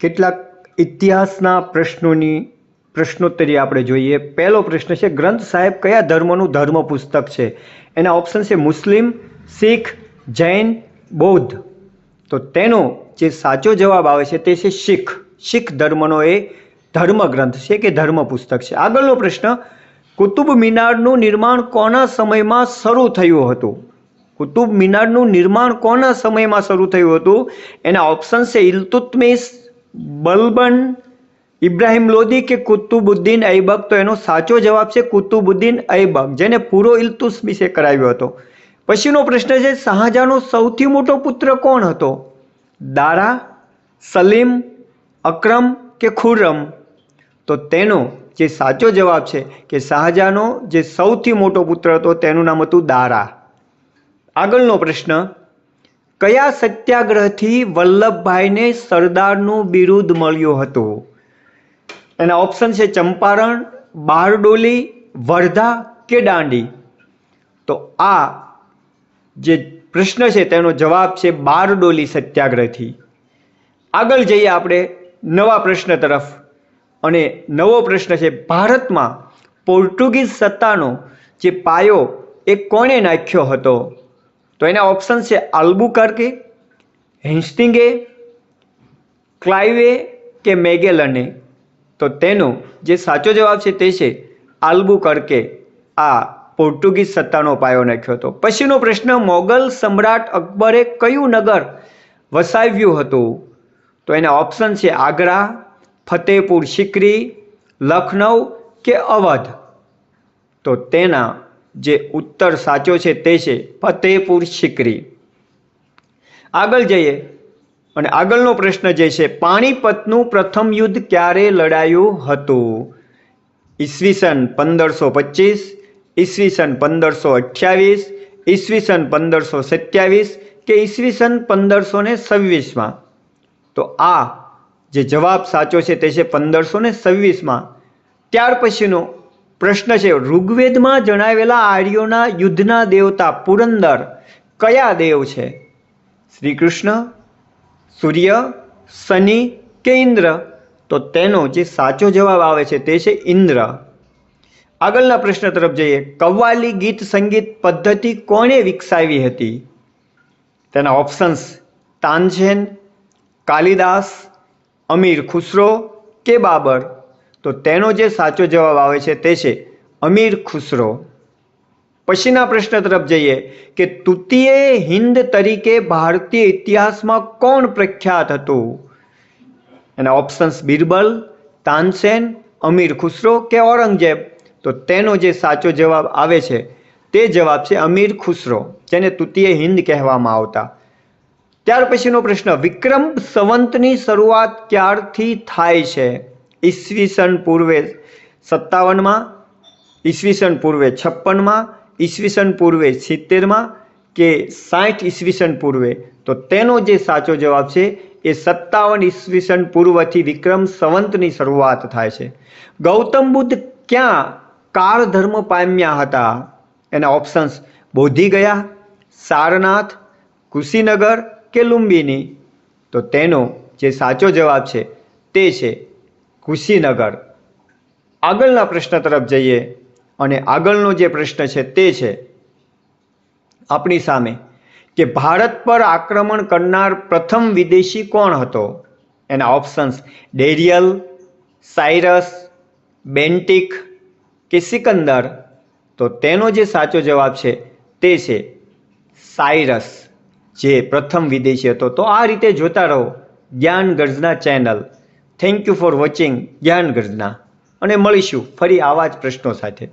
કેટલાક ઇતિહાસના પ્રશ્નોની પ્રશ્નોત્તરી આપણે જોઈએ. પહેલો પ્રશ્ન છે, ગ્રંથ સાહેબ કયા ધર્મનું ધર્મ પુસ્તક છે? એના ઓપ્શન છે, મુસ્લિમ, શીખ, જૈન, બૌદ્ધ. તો તેનો જે સાચો જવાબ આવે છે તે છે શીખ. શીખ ધર્મનો એ ધર્મ ગ્રંથ છે કે ધર્મ પુસ્તક છે. આગળનો પ્રશ્ન, કુતુબ મિનારનું નિર્માણ કોના સમયમાં શરૂ થયું હતું? કુતુબ મિનારનું નિર્માણ કોના સમયમાં શરૂ થયું હતું? એના ઓપ્શન છે ઇલ્તુત્મિશ બલબન ઇબ્રાહિમ લોદી કે કુતુબુદ્દીન ઐબક? તો એનો સાચો જવાબ છે કુતુબુદ્દીન ઐબક, જેને પૂરો ઇલ્તુત્મિશે કરાવ્યો હતો. પછીનો પ્રશ્ન છે, શાહજહાંનો સૌથી મોટો પુત્ર કોણ હતો? દારા, સલીમ, અકરમ કે ખુર્રમ તો તેનો જે સાચો જવાબ છે કે શાહજહાંનો જે સૌથી મોટો પુત્ર હતો, તેનું નામ હતું દારા. આગળનો પ્રશ્ન કયા સત્યાગ્રહથી વલ્લભભાઈને સરદારનું બિરુદ મળ્યું હતું? એના ઓપ્શન છે ચંપારણ, બારડોલી, વર્ધા કે દાંડી? તો આ જે પ્રશ્ન છે તેનો જવાબ છે બારડોલી સત્યાગ્રહથી. આગળ જઈએ આપણે નવા પ્રશ્ન તરફ. અને નવો પ્રશ્ન છે ભારતમાં પોર્ટુગીઝ સત્તાનો જે પાયો એ કોણે નાખ્યો હતો? તો એના ઓપ્શન છે આલ્બુકર્કે હિન્સ્ટિંગે ક્લાઇવે કે મેગેલને તો તેનો જે સાચો જવાબ છે તે છે આલ્બુકર્કે આ પોર્ટુગીઝ સત્તાનો પાયો નાખ્યો હતો. પછીનો પ્રશ્ન, મોગલ સમ્રાટ અકબરે કયું નગર વસાવ્યું હતું? તો એના ઓપ્શન છે આગ્રા, ફતેહપુર સિકરી લખનઉ કે અવધ? તો તેના જે ઉત્તર સાચો છે તે છે ફતેહપુર સિકરી આગળ જઈએ. અને આગળનો પ્રશ્ન જે છે, પાણીપતનું પ્રથમ યુદ્ધ ક્યારે લડાયું હતું? ઈસવીસન પંદરસો પચીસ, ઈસવીસન પંદરસો અઠ્યાવીસ, ઈસવીસન પંદરસો સત્યાવીસ કે ઈસવીસન પંદરસો ને છવ્વીસમાં તો આ જે જવાબ સાચો છે તે છે પંદરસો ને છવ્વીસમાં ત્યાર પછીનો પ્રશ્ન છે, ઋગ્વેદમાં જણાવેલા આર્યોના યુદ્ધના દેવતા પુરંદર કયા દેવ છે? શ્રી કૃષ્ણ સૂર્ય, શનિ કે ઇન્દ્ર? તો તેનો જે સાચો જવાબ આવે છે તે છે ઇન્દ્ર. આગળના પ્રશ્ન તરફ જઈએ. કવ્વાલી ગીત સંગીત પદ્ધતિ કોણે વિકસાવી હતી? તેના ઓપ્શન્સ તાનસેન, કાલિદાસ, અમીર ખુસરો કે બાબર? તો તેનો જે સાચો જવાબ આવે છે તે છે, અમીર ખુસરો. પછીના પ્રશ્ન તરફ જઈએ કે તૃતીય હિન્દ તરીકે ભારતીય ઇતિહાસમાં કોણ પ્રખ્યાત હતું? એના ઓપ્શન્સ બિરબલ, તાનસેન, અમીર ખુસરો કે ઔરંગઝેબ? તો તેનો જે સાચો જવાબ આવે છે, તે જવાબ છે અમીર ખુસરો, જેને તૃતીય હિન્દ કહેવામાં આવતા. ત્યાર પછીનો પ્રશ્ન, વિક્રમ સંવંતની શરૂઆત ક્યારથી થાય છે? ઈસવીસન પૂર્વે સત્તાવનમાં, ઈસવીસન પૂર્વે છપ્પનમાં, ઈસવીસન પૂર્વે સિત્તેરમાં કે સાઠ ઈસવીસન પૂર્વે. તો તેનો જે સાચો જવાબ છે એ સત્તાવન ઈસવીસન પૂર્વથી વિક્રમ સંવંતની શરૂઆત થાય છે. ગૌતમ બુદ્ધ ક્યાં કાળ ધર્મ પામ્યા હતા? એના ઓપ્શન્સ બોધિગયા, સારનાથ, કુશીનગર કે લુંબિની? તો તેનો જે સાચો જવાબ છે તે છે કુશીનગર આગળના પ્રશ્ન તરફ જઈએ અને આગળનો જે પ્રશ્ન છે તે છે આપણી સામે કે ભારત પર આક્રમણ કરનાર પ્રથમ વિદેશી કોણ હતો? એના ઓપ્શન્સ ડેરિયલ, સાયરસ, બેન્ટિક કે સિકંદર? તો તેનો જે સાચો જવાબ છે તે છે સાયરસ, જે પ્રથમ વિદેશી હતો. તો આ રીતે જોતા રહો. Gyan Garjana channel. Thank you for watching Gyan Garjana અને મળીશું ફરી આવા જ પ્રશ્નો સાથે.